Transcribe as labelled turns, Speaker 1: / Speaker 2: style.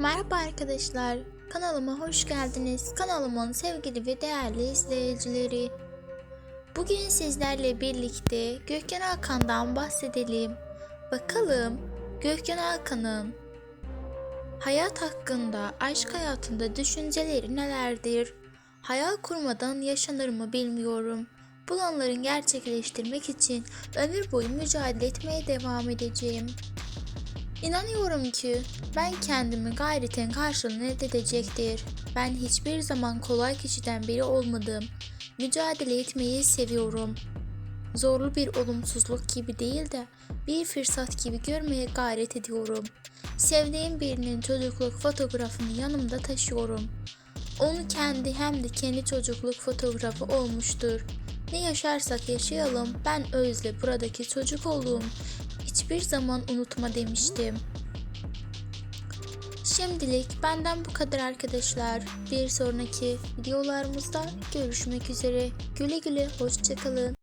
Speaker 1: Merhaba arkadaşlar, kanalıma hoş geldiniz. Kanalımın sevgili ve değerli izleyicileri. Bugün sizlerle birlikte Gökhan Hakan'dan bahsedelim. Bakalım Gökhan Hakan'ın hayat hakkında, aşk hayatında düşünceleri nelerdir? Hayal kurmadan yaşanır mı bilmiyorum. Bulanların gerçekleştirmek için ömür boyu mücadele etmeye devam edeceğim. İnanıyorum ki ben kendimi gayretin karşılığını elde edecektir. Ben hiçbir zaman kolay kişiden biri olmadım. Mücadele etmeyi seviyorum. Zorlu bir olumsuzluk gibi değil de bir fırsat gibi görmeye gayret ediyorum. Sevdiğim birinin çocukluk fotoğrafını yanımda taşıyorum. Onu kendi hem de kendi çocukluk fotoğrafı olmuştur. Ne yaşarsak yaşayalım ben Özle buradaki çocuk olduğum hiçbir zaman unutma demiştim. Şimdilik benden bu kadar arkadaşlar. Bir sonraki videolarımızda görüşmek üzere. Güle güle hoşçakalın.